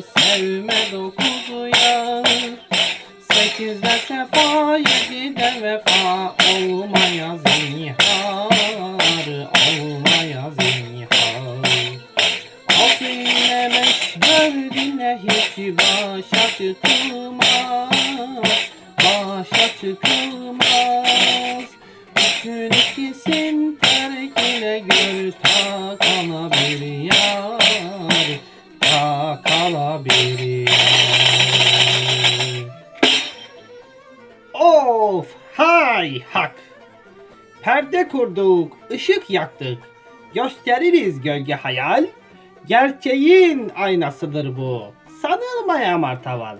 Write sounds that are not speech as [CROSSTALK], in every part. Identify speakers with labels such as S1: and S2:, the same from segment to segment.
S1: Sevme dokuzu yar Sekizde sefa Perde kurduk, ışık yaktık. Gösteririz gölge hayal. Gerçeğin aynasıdır bu. Sanılmaya martaval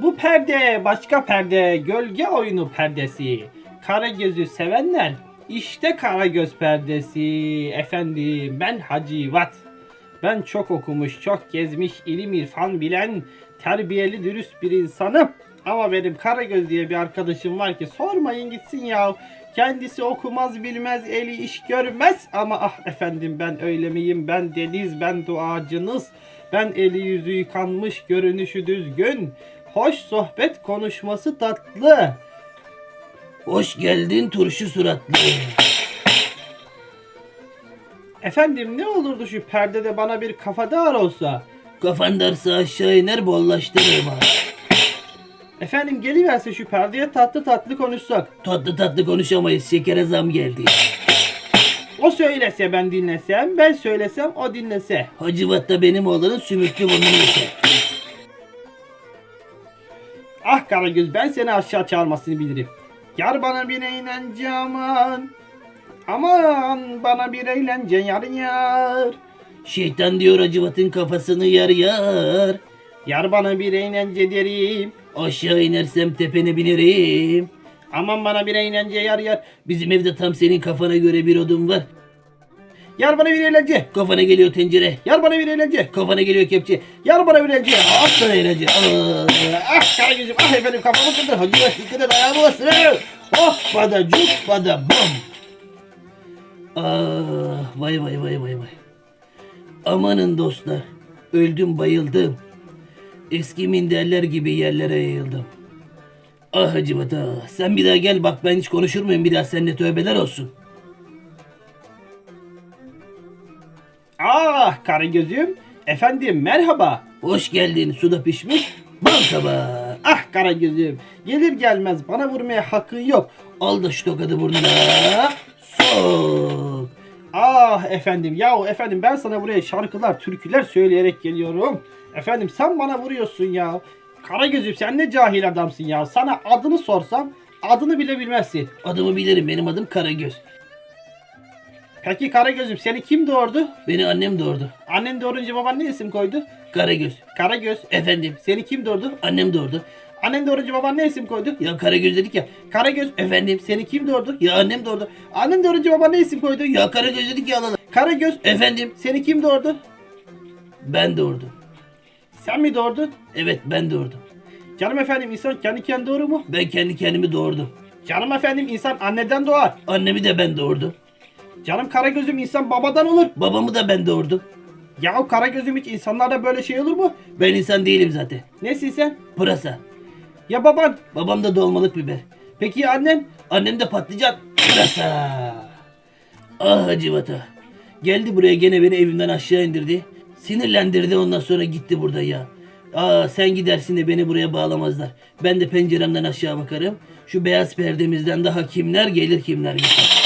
S1: Bu perde başka perde Gölge oyunu perdesi. Kara gözü sevenler işte kara göz perdesi. Efendim ben Hacivat Ben çok okumuş, çok gezmiş, ilim irfan bilen, terbiyeli, dürüst bir insanım. Ama benim Karagöz diye bir arkadaşım var ki sormayın gitsin ya. Kendisi okumaz bilmez eli iş görmez. Ama ah efendim ben öyle miyim? Ben deniz ben duacınız ben eli yüzü yıkanmış görünüşü düzgün. Hoş sohbet konuşması tatlı.
S2: Hoş geldin turşu suratlı.
S1: efendim ne olurdu şu perdede bana bir kafadar olsa?
S2: Kafan darsa aşağı iner bollaştırırım ha.
S1: Efendim geliverse şu perdeye tatlı tatlı konuşsak
S2: Tatlı tatlı konuşamayız şekere zam geldi.
S1: o söylese ben dinlesem ben söylesem o dinlese
S2: Hacivat da benim oğlanın sümüklü burnunu yeter.
S1: Ah Karagöz ben seni aşağı çağırmasını bilirim. Yar bana bir eğlence aman. Aman bana bir eğlence yar yar.
S2: Şeytan diyor Hacivat'ın kafasını yar yar.
S1: Yar bana bir eğlence derim.
S2: Aşağı inersem tepene binerim.
S1: Aman bana bir eğlence yar yar.
S2: Bizim evde tam senin kafana göre bir odun var.
S1: Yar bana bir eğlence.
S2: Kafana geliyor tencere.
S1: Yar bana bir eğlence.
S2: Kafana geliyor kepçe.
S1: Yar bana bir eğlence.
S2: At sana eğlence.
S1: Ah Karagöz'üm ah efendim kafamı kırdı. Hacı bak dikkat et ayağımı bastır. Oh bada cuk bada bam.
S2: Ah vay vay vay vay vay. Amanın dostlar. Öldüm bayıldım. Eski minderler gibi yerlere yayıldım. Ah Hacivat ah. Sen bir daha gel bak ben hiç konuşur muyum bir daha seninle tövbeler olsun.
S1: Ah Karagöz'üm. Efendim merhaba.
S2: Hoş geldin suda pişmiş bal kabağı.
S1: Ah Karagöz'üm. Gelir gelmez bana vurmaya hakkın yok.
S2: Al da şu tokadı burnuna. Sok.
S1: Ah efendim yahu efendim ben sana buraya şarkılar, türküler söyleyerek geliyorum. Efendim sen bana vuruyorsun ya. Karagöz'üm sen ne cahil adamsın ya. Sana adını sorsam adını bile bilmezsin.
S2: Adımı bilirim benim adım Karagöz.
S1: Peki Karagöz'üm seni kim doğurdu?
S2: Beni annem doğurdu.
S1: Annen doğurunca baban ne isim koydu?
S2: Karagöz.
S1: Karagöz.
S2: Efendim
S1: Seni kim doğurdu?
S2: annem doğurdu.
S1: Annen doğurunca baban ne isim koydu?
S2: Ya Karagöz dedik ya.
S1: Karagöz.
S2: Efendim
S1: Seni kim doğurdu?
S2: ya annem doğurdu.
S1: Annen doğurunca baban ne isim koydu?
S2: Ya Karagöz dedik ya Allah.
S1: Karagöz.
S2: Efendim
S1: Seni kim doğurdu?
S2: ben doğurdum.
S1: Sen mi doğurdun?
S2: Evet ben doğurdum.
S1: Canım efendim insan kendi kendine doğru mu?
S2: Ben kendi kendimi doğurdum.
S1: Canım efendim insan anneden doğar.
S2: Annemi de ben doğurdum.
S1: Canım Karagöz'üm insan babadan olur.
S2: Babamı da ben doğurdum.
S1: Ya Karagöz'üm hiç insanlarda böyle şey olur mu?
S2: Ben insan değilim zaten.
S1: Nesin sen?
S2: Pırasa.
S1: Ya baban?
S2: Babam da dolmalık biber.
S1: Peki ya annen?
S2: Annem de patlıcan. Pırasa. Ah Hacıvata. Geldi buraya gene beni evimden aşağı indirdi. Sinirlendirdi ondan sonra gitti burada ya. Aa sen gidersin de beni buraya bağlamazlar. Ben de penceremden aşağı bakarım. Şu beyaz perdemizden daha kimler gelir kimler gider.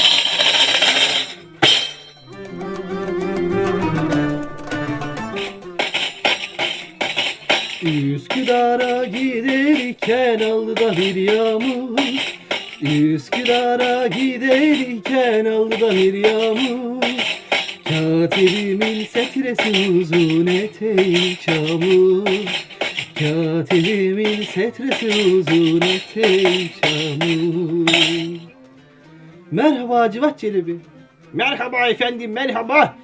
S1: Üsküdar'a giderken aldı da bir yağmur Üsküdar'a giderken aldı da bir yağmur Katibimin setresi uzun eteği çamur Katibimin setresi uzun eteği çamur Merhaba Hacivat Çelebi. Merhaba efendim merhaba.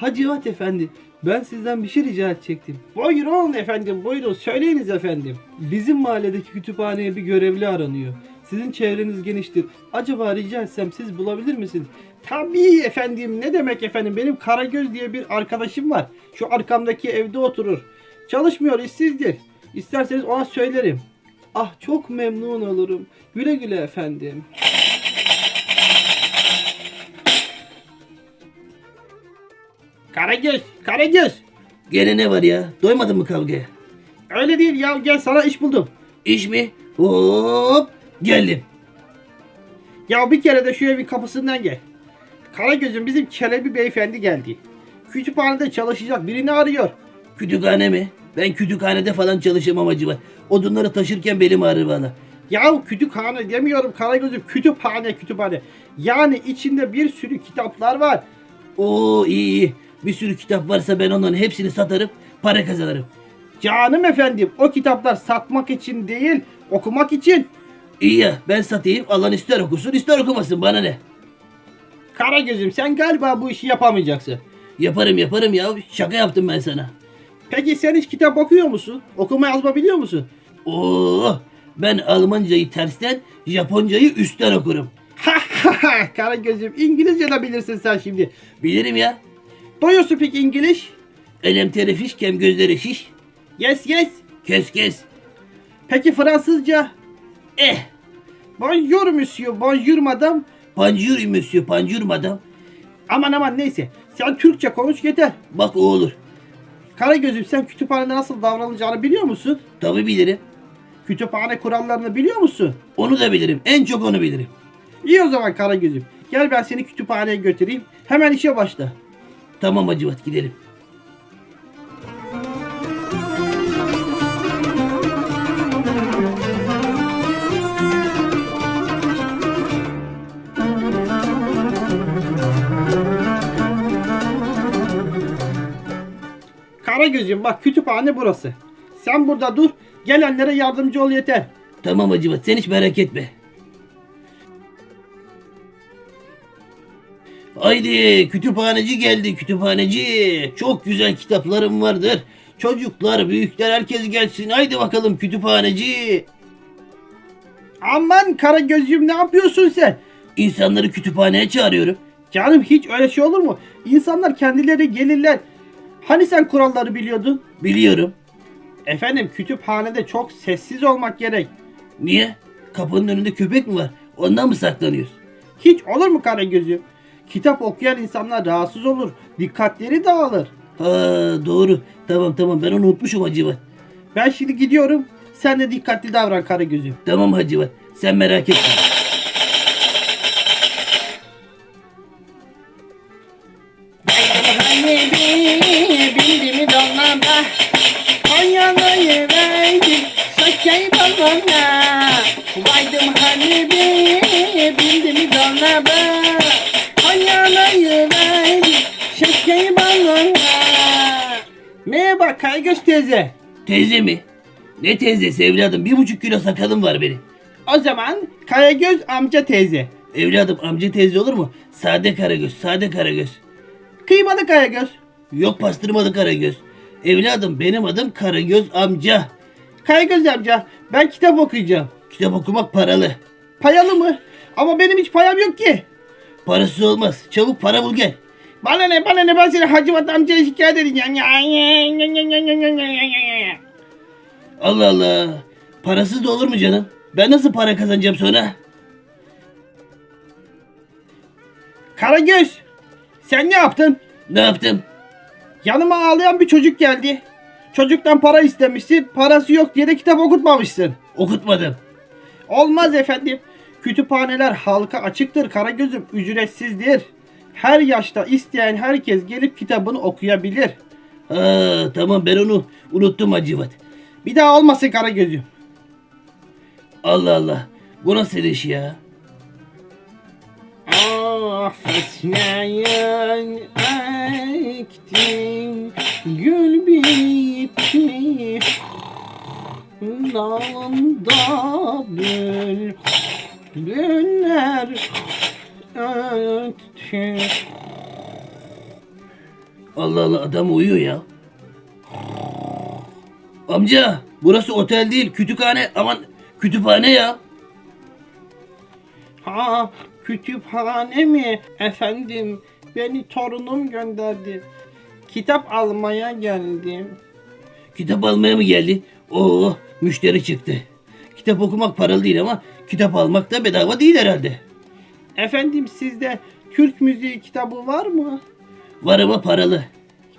S1: Hacivat efendi ben sizden bir şey rica edecektim. Buyurun efendim buyurun söyleyiniz efendim. Bizim mahalledeki kütüphaneye bir görevli aranıyor. Sizin çevreniz geniştir. Acaba rica etsem siz bulabilir misiniz? Tabii efendim. Ne demek efendim? Benim Karagöz diye bir arkadaşım var. Şu arkamdaki evde oturur. Çalışmıyor, işsizdir. İsterseniz ona söylerim. Ah çok memnun olurum. Güle güle efendim. Karagöz, Karagöz.
S2: Gene ne var ya? Doymadın mı kavgaya?
S1: Öyle değil ya gel sana iş buldum.
S2: İş mi? Hop geldim.
S1: Ya bir kere de şu evin kapısından gel. Karagöz'ün bizim Çelebi beyefendi geldi. Kütüphanede çalışacak birini arıyor.
S2: Kütüphane mi? Ben kütüphanede falan çalışamam acaba. Odunları taşırken belim ağrır valla.
S1: Ya kütüphane demiyorum Karagöz'üm kütüphane kütüphane. Yani içinde bir sürü kitaplar var.
S2: Oo iyi iyi. Bir sürü kitap varsa ben onların hepsini satarım. Para kazanırım.
S1: Canım efendim o kitaplar satmak için değil okumak için.
S2: İyi ya ben satayım. Alan ister okusun ister okumasın bana ne?
S1: Karagöz'üm sen galiba bu işi yapamayacaksın.
S2: Yaparım yaparım ya. Şaka yaptım ben sana.
S1: Peki sen hiç kitap okuyor musun? Okuma yazma biliyor musun?
S2: Oo ben Almancayı tersten, Japoncayı üstten okurum. [LAUGHS]
S1: Ha ha ha Karagöz'üm İngilizce de bilirsin sen şimdi.
S2: Bilirim ya.
S1: Do you speak English?
S2: Elemtere fiş, kem gözleri şiş.
S1: Yes yes.
S2: Kes kes.
S1: Peki Fransızca?
S2: Eh.
S1: Bonjour monsieur, bonjour madame.
S2: Pancur monsieur, pancur madam.
S1: Aman aman neyse. Sen Türkçe konuş yeter.
S2: Bak o olur.
S1: Karagöz'üm sen kütüphanede nasıl davranılacağını biliyor musun?
S2: Tabi bilirim.
S1: Kütüphane kurallarını biliyor musun?
S2: Onu da bilirim. En çok onu bilirim.
S1: İyi o zaman Karagöz'üm. Gel ben seni kütüphaneye götüreyim. Hemen işe başla.
S2: Tamam Hacivat gidelim.
S1: Karagöz'üm bak kütüphane burası. Sen burada dur. Gelenlere yardımcı ol yeter.
S2: Tamam Hacivat sen hiç merak etme. Haydi kütüphaneci geldi kütüphaneci. Çok güzel kitaplarım vardır. Çocuklar, büyükler herkes gelsin. Haydi bakalım kütüphaneci.
S1: Aman Karagöz'üm ne yapıyorsun sen?
S2: İnsanları kütüphaneye çağırıyorum.
S1: Canım hiç öyle şey olur mu? İnsanlar kendileri gelirler. Hani sen kuralları biliyordun?
S2: Biliyorum.
S1: Efendim kütüphanede çok sessiz olmak gerek.
S2: Niye? Kapının önünde köpek mi var? Ondan mı saklanıyoruz?
S1: Hiç olur mu Karagöz'üm? Kitap okuyan insanlar rahatsız olur. Dikkatleri dağılır.
S2: Ha doğru. Tamam tamam ben onu unutmuşum Hacivat.
S1: Ben şimdi gidiyorum. Sen de dikkatli davran Karagöz'üm.
S2: Tamam Hacivat. Sen merak etme.
S1: Bindi mi donlarda Konya'yı verdim Şakayı balona Kaygöz teyze.
S2: Teyze mi? Ne teyzesi evladım? Bir buçuk kilo sakalım var benim.
S1: O zaman Karagöz amca teyze.
S2: Evladım amca teyze olur mu? Sade karagöz, sade karagöz.
S1: Kıymalı Karagöz.
S2: Yok pastırmalı karagöz. Evladım benim adım Karagöz amca.
S1: Karagöz amca ben kitap okuyacağım.
S2: Kitap okumak paralı.
S1: Payalı mı? Ama benim hiç payam yok ki.
S2: Parası olmaz. Çabuk para bul gel.
S1: Bana ne bana ne ben seni Hacivat amcaya şikayet edeceğim.
S2: Allah Allah. Parasız da olur mu canım? Ben nasıl para kazanacağım sonra?
S1: Karagöz sen ne yaptın?
S2: Ne yaptım?
S1: Yanıma ağlayan bir çocuk geldi. Çocuktan para istemişsin. Parası yok diye de kitap okutmamışsın.
S2: Okutmadım.
S1: Olmaz efendim. Kütüphaneler halka açıktır Karagöz'üm. Ücretsizdir. Her yaşta isteyen herkes gelip kitabını okuyabilir.
S2: Ha, tamam ben onu unuttum Hacivat.
S1: Bir daha olmasın Karagöz'üm.
S2: Allah Allah. Bu nasıl iş ya?
S1: Ah fesleğen ektim Gül bitti Dalında bül Büller öttü
S2: Allah Allah adam uyuyor ya. Amca burası otel değil kütüphane aman kütüphane ya.
S1: Aa, kütüphane mi? Efendim, beni torunum gönderdi. Kitap almaya geldim.
S2: Kitap almaya mı geldin? Oo, müşteri çıktı. Kitap okumak paralı değil ama kitap almak da bedava değil herhalde.
S1: Efendim sizde Türk müziği kitabı var mı?
S2: Var ama paralı.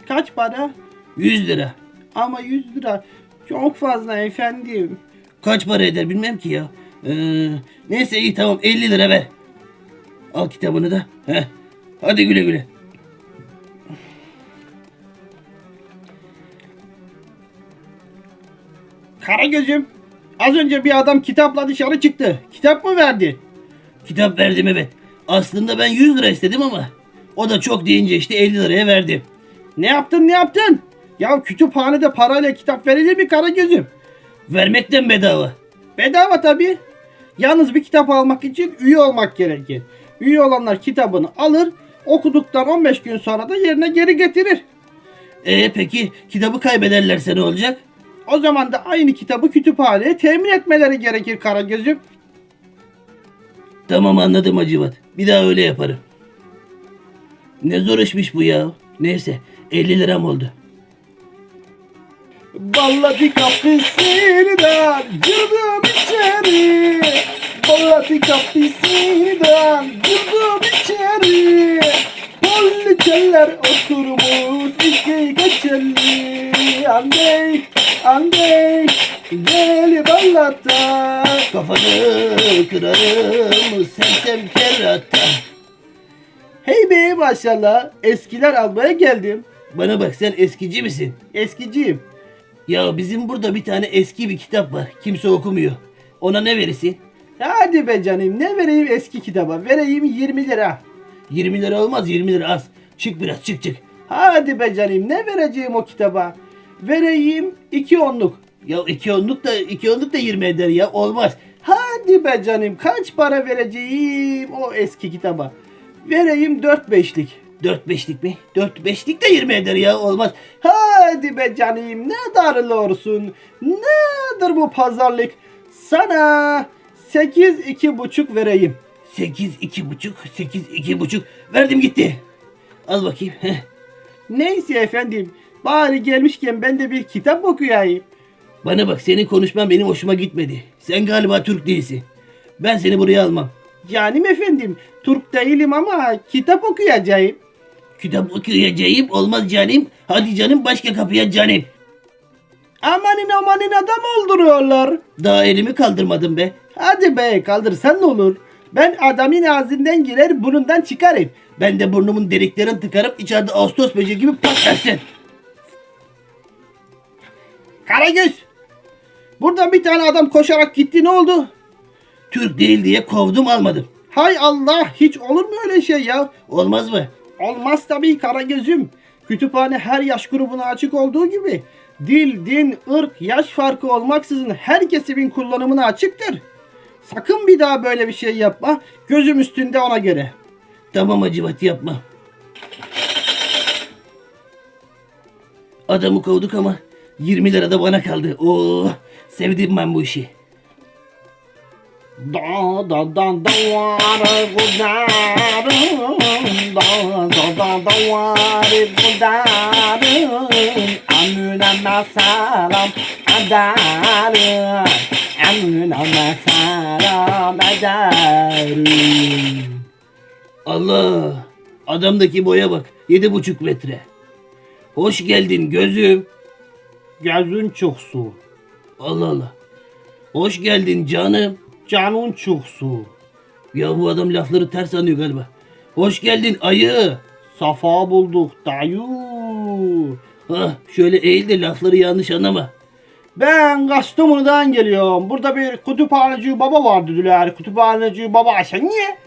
S1: Kaç para?
S2: 100 lira.
S1: Ama 100 lira. Çok fazla efendim.
S2: Kaç para eder bilmem ki ya. Ee, neyse iyi tamam 50 lira ver. Al kitabını da. Heh. Hadi güle güle.
S1: Karagöz'üm, az önce bir adam kitapla dışarı çıktı. Kitap mı verdi?
S2: Kitap verdim evet. Aslında ben 100 lira istedim ama o da çok deyince işte 50 liraya verdim.
S1: Ne yaptın ne yaptın? Ya kütüphanede parayla kitap verilir mi Karagöz'üm?
S2: Vermekten bedava.
S1: Bedava tabii. Yalnız bir kitap almak için üye olmak gerekir. Üye olanlar kitabını alır, okuduktan 15 gün sonra da yerine geri getirir.
S2: E peki kitabı kaybederlerse ne olacak?
S1: O zaman da aynı kitabı kütüphaneye temin etmeleri gerekir Karagöz'üm.
S2: Tamam anladım Hacivat. Bir daha öyle yaparım. Ne zor işmiş bu ya. Neyse 50 liram oldu.
S1: Balladı kapısından girdim içeri. Balladı kapısından girdim içeri. Poliçeler oturmuş iki geçerli. Andey, andey, deli ballata.
S2: Kafanı kırarım sersem kerata.
S1: Hey be maşallah, eskiler almaya geldim.
S2: Bana bak sen eskici misin?
S1: Eskiciyim.
S2: Ya bizim burada bir tane eski bir kitap var. Kimse okumuyor. Ona ne verirsin?
S1: Hadi be canım, ne vereyim eski kitaba? Vereyim 20 lira.
S2: 20 lira olmaz 20 lira az. Çık biraz çık çık.
S1: Hadi be canım ne vereceğim o kitaba? Vereyim iki onluk.
S2: Ya iki onluk da iki onluk da 20 eder ya olmaz.
S1: Hadi be canım kaç para vereceğim o eski kitaba? Vereyim dört beşlik.
S2: 4 beşlik mi? 4 beşlik de 20 eder ya olmaz.
S1: Hadi be canım ne darılı olsun. Nedir bu pazarlık? Sana sekiz iki buçuk vereyim.
S2: 8 iki buçuk 8 iki buçuk verdim gitti. Al bakayım.
S1: Neyse efendim bari gelmişken ben de bir kitap okuyayım.
S2: Bana bak senin konuşman benim hoşuma gitmedi. Sen galiba Türk değilsin. Ben seni buraya almam.
S1: Canım efendim Türk değilim ama kitap okuyacağım.
S2: Kitap okuyacağım olmaz canım. Hadi canım başka kapıya canım.
S1: Amanın amanın adam öldürüyorlar.
S2: Daha elimi kaldırmadım be.
S1: Hadi be kaldırsan ne olur? Ben adamın ağzından girer burnundan çıkarım.
S2: Ben de burnumun deliklerini tıkarıp içeride Ağustos böceği gibi patlarsın.
S1: Karagöz! Buradan bir tane adam koşarak gitti ne oldu?
S2: Türk değil diye kovdum almadım.
S1: Hay Allah hiç olur mu öyle şey ya?
S2: Olmaz mı?
S1: Olmaz tabii Karagöz'üm. Kütüphane her yaş grubuna açık olduğu gibi dil, din, ırk, yaş farkı olmaksızın her kesimin kullanımına açıktır. Sakın bir daha böyle bir şey yapma. Gözüm üstünde ona göre.
S2: Tamam acıvat yapma. Adamı kovduk ama 20 lira da bana kaldı. Oo, sevdim ben bu işi.
S1: Da da da da var gudarım Da da da da var gudarım Amüneme selam ederim Amüneme selam ederim
S2: Allah! Adamdaki boya bak. Yedi buçuk metre. Hoş geldin gözüm.
S1: Gözün çıksın
S2: Allah Allah. Hoş geldin canım.
S1: Canın çıksın
S2: Ya bu adam lafları ters anlıyor galiba. Hoş geldin ayı.
S1: Safa bulduk dayı
S2: Hah, şöyle eğil de lafları yanlış anlama.
S1: Ben Kastamonu'dan geliyorum. Burada bir kütüphaneci baba var dediler. Kütüphaneci baba sen niye?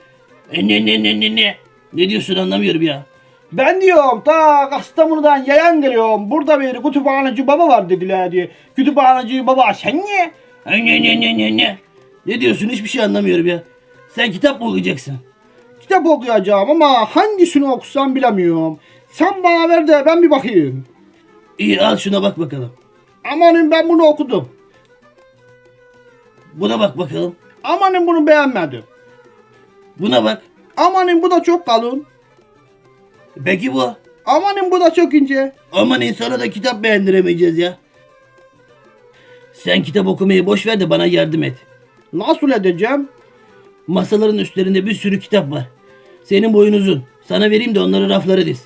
S2: E, ne ne ne ne ne? Ne diyorsun anlamıyorum ya.
S1: Ben diyorum ta Kastamonu'dan yayan geliyorum. Burada bir kütüphaneci baba var dediler diye. Kütüphaneci baba sen niye?
S2: Ne ne ne ne ne? Ne diyorsun hiçbir şey anlamıyorum ya. Sen kitap mı okuyacaksın?
S1: Kitap okuyacağım ama hangisini okusam bilemiyorum. Sen bana ver de ben bir bakayım.
S2: İyi al şuna bak bakalım.
S1: Amanın ben bunu okudum.
S2: Buna bak bakalım.
S1: Amanın bunu beğenmedim.
S2: Buna bak.
S1: Amanın bu da çok kalın.
S2: Peki bu.
S1: Amanın bu da çok ince.
S2: Aman insana da kitap beğendiremeyeceğiz ya. Sen kitap okumayı boş ver de bana yardım et.
S1: Nasıl edeceğim?
S2: Masaların üstlerinde bir sürü kitap var. Senin boyun uzun. Sana vereyim de onları raflara diz.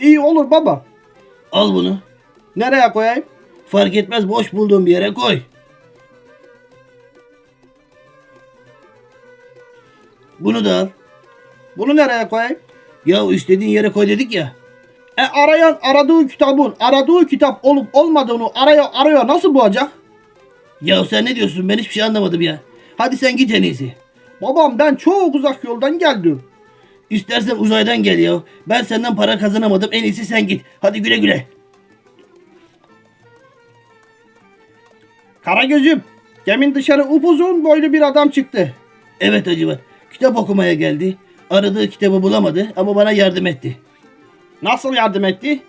S1: İyi olur baba.
S2: Al bunu.
S1: Nereye koyayım?
S2: Fark etmez boş bulduğun bir yere koy. Bunu da al.
S1: Bunu nereye koyayım?
S2: Ya istediğin yere koy dedik ya.
S1: E arayan aradığı kitabın aradığı kitap olup olmadığını arıyor arıyor nasıl bulacak?
S2: Ya sen ne diyorsun ben hiçbir şey anlamadım ya. Hadi sen git en iyisi.
S1: Babam ben çok uzak yoldan geldim.
S2: İstersen uzaydan gel ya. Ben senden para kazanamadım en iyisi sen git. Hadi güle güle.
S1: Karagöz'üm demin dışarı upuzun boylu bir adam çıktı.
S2: Evet Hacivat. Kitap okumaya geldi. Aradığı kitabı bulamadı ama bana yardım etti.
S1: Nasıl yardım etti?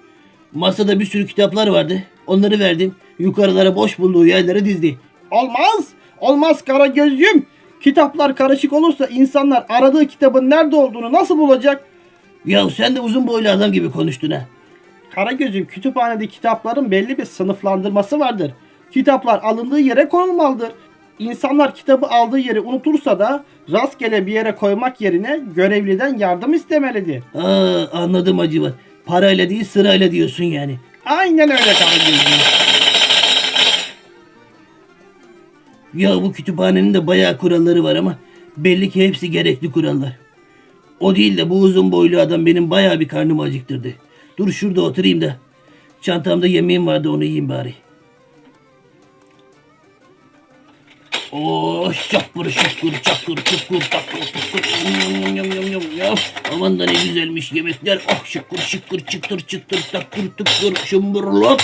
S2: Masada bir sürü kitaplar vardı. Onları verdim. Yukarılara boş bulduğu yerlere dizdi.
S1: Olmaz. Olmaz Karagöz'üm. Kitaplar karışık olursa insanlar aradığı kitabın nerede olduğunu nasıl bulacak?
S2: Ya sen de uzun boylu adam gibi konuştun ha.
S1: Karagöz'üm kütüphanede kitapların belli bir sınıflandırması vardır. Kitaplar alındığı yere konulmalıdır. İnsanlar kitabı aldığı yeri unutursa da rastgele bir yere koymak yerine görevliden yardım istemelidir.
S2: Aa, anladım Hacivat. Parayla değil sırayla diyorsun yani.
S1: Aynen öyle Karagöz'üm.
S2: Ya bu kütüphanenin de bayağı kuralları var ama belli ki hepsi gerekli kurallar. O değil de bu uzun boylu adam benim bayağı bir karnımı acıktırdı. Dur şurada oturayım da. Çantamda yemeğim vardı onu yiyeyim bari. Oh şapır şapır çakır çukur takır tukur yum yum yum yum yum Aman da ne güzelmiş yemekler. Oh şıkır şıkır çıtır çıtır takır tukur şımbırlop.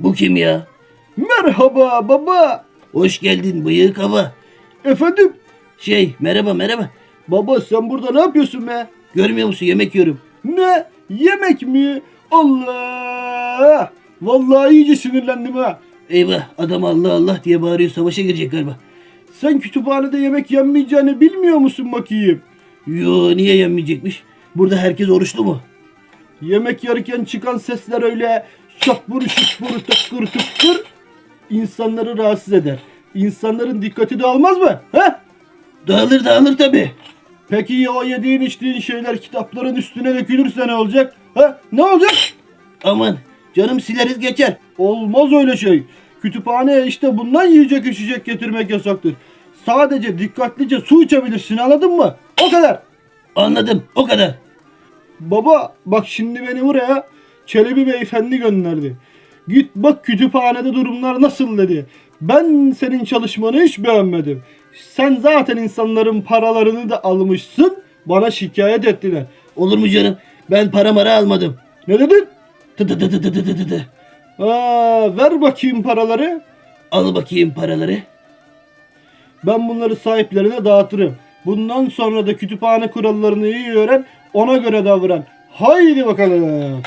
S2: Bu kim ya?
S1: Merhaba baba.
S2: Hoş geldin bıyık hava.
S1: Efendim?
S2: Şey merhaba merhaba.
S1: Baba sen burada ne yapıyorsun be?
S2: Görmüyor musun yemek yiyorum.
S1: Ne? Yemek mi? Allah! Vallahi iyice sinirlendim ha.
S2: Eyvah adam Allah Allah diye bağırıyor savaşa girecek galiba.
S1: Sen kütüphanede yemek yenmeyeceğini bilmiyor musun bakayım?
S2: Yo niye yenmeyecekmiş? Burada herkes oruçlu mu?
S1: Yemek yerken çıkan sesler öyle şapur şupur tıkır tıkır insanları rahatsız eder. İnsanların dikkati dağılmaz mı? He?
S2: Dağılır dağılır tabi.
S1: Peki ya o yediğin içtiğin şeyler kitapların üstüne dökülürse ne olacak? Ha? Ne olacak?
S2: Aman canım sileriz geçer.
S1: Olmaz öyle şey. Kütüphaneye işte bundan yiyecek içecek getirmek yasaktır. Sadece dikkatlice su içebilirsin anladın mı? O kadar.
S2: Anladım o kadar.
S1: Baba bak şimdi beni buraya Çelebi beyefendi gönderdi. Git bak kütüphanede durumlar nasıl dedi. Ben senin çalışmanı hiç beğenmedim. Sen zaten insanların paralarını da almışsın. Bana şikayet ettiler.
S2: Olur mu canım? Ben para mara almadım.
S1: Ne dedin?
S2: Tı tı tı tı tı tı tı.
S1: Aa, ver bakayım paraları.
S2: Al bakayım paraları.
S1: Ben bunları sahiplerine dağıtırım. Bundan sonra da kütüphane kurallarını iyi öğren, ona göre davran. Haydi bakalım.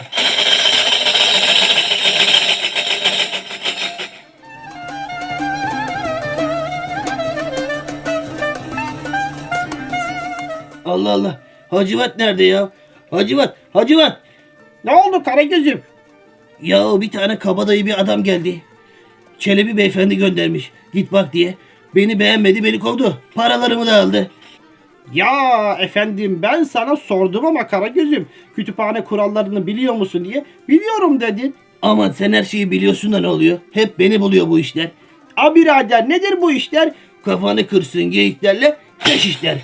S2: Allah Allah. Hacivat nerede ya? Hacivat, Hacivat.
S1: Ne oldu Karagöz'üm?
S2: Ya bir tane kabadayı bir adam geldi. Çelebi beyefendi göndermiş. Git bak diye. Beni beğenmedi beni kovdu. Paralarımı da aldı.
S1: Ya efendim ben sana sordum ama Karagöz'üm kütüphane kurallarını biliyor musun diye. Biliyorum dedin.
S2: Aman sen her şeyi biliyorsun da ne oluyor? Hep beni buluyor bu işler.
S1: A birader nedir bu işler?
S2: Kafanı kırsın geyiklerle peş işler.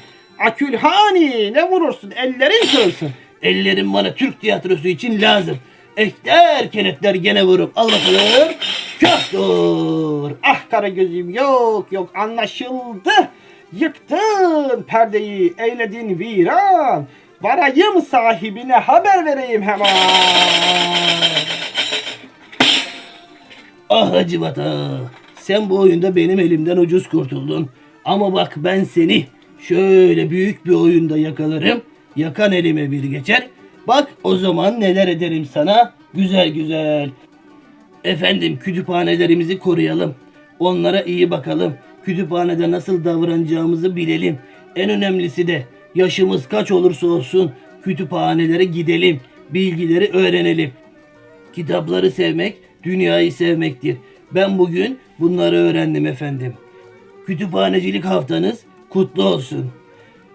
S1: Akülhani ne vurursun ellerin kırılsın.
S2: Ellerim bana Türk tiyatrosu için lazım. Ekler kenetler gene vurup al bakalım. Köftur.
S1: Ah Karagöz'üm yok yok anlaşıldı. Yıktın perdeyi eyledin viran. Varayım sahibine haber vereyim hemen.
S2: Ah Hacivat ah. Sen bu oyunda benim elimden ucuz kurtuldun. Ama bak ben seni şöyle büyük bir oyunda yakalarım. Yakan elime bir geçer. Bak o zaman neler ederim sana güzel güzel. Efendim kütüphanelerimizi koruyalım. Onlara iyi bakalım. Kütüphanede nasıl davranacağımızı bilelim. En önemlisi de yaşımız kaç olursa olsun kütüphanelere gidelim. Bilgileri öğrenelim. Kitapları sevmek, dünyayı sevmektir. Ben bugün bunları öğrendim efendim. Kütüphanecilik haftanız kutlu olsun.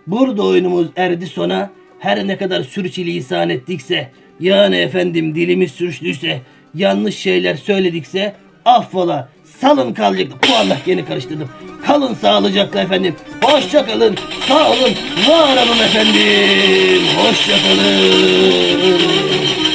S2: Burada oyunumuz erdi sona. Her ne kadar sürçülisan ettikse, yani efendim dilimiz sürçtüyse, yanlış şeyler söyledikse affola. Salın kalacak. Bu Allah gene karıştırdım. Kalın sağlıcakla efendim. Hoşça kalın. Sağ olun. Var olun efendim. Hoşça kalın.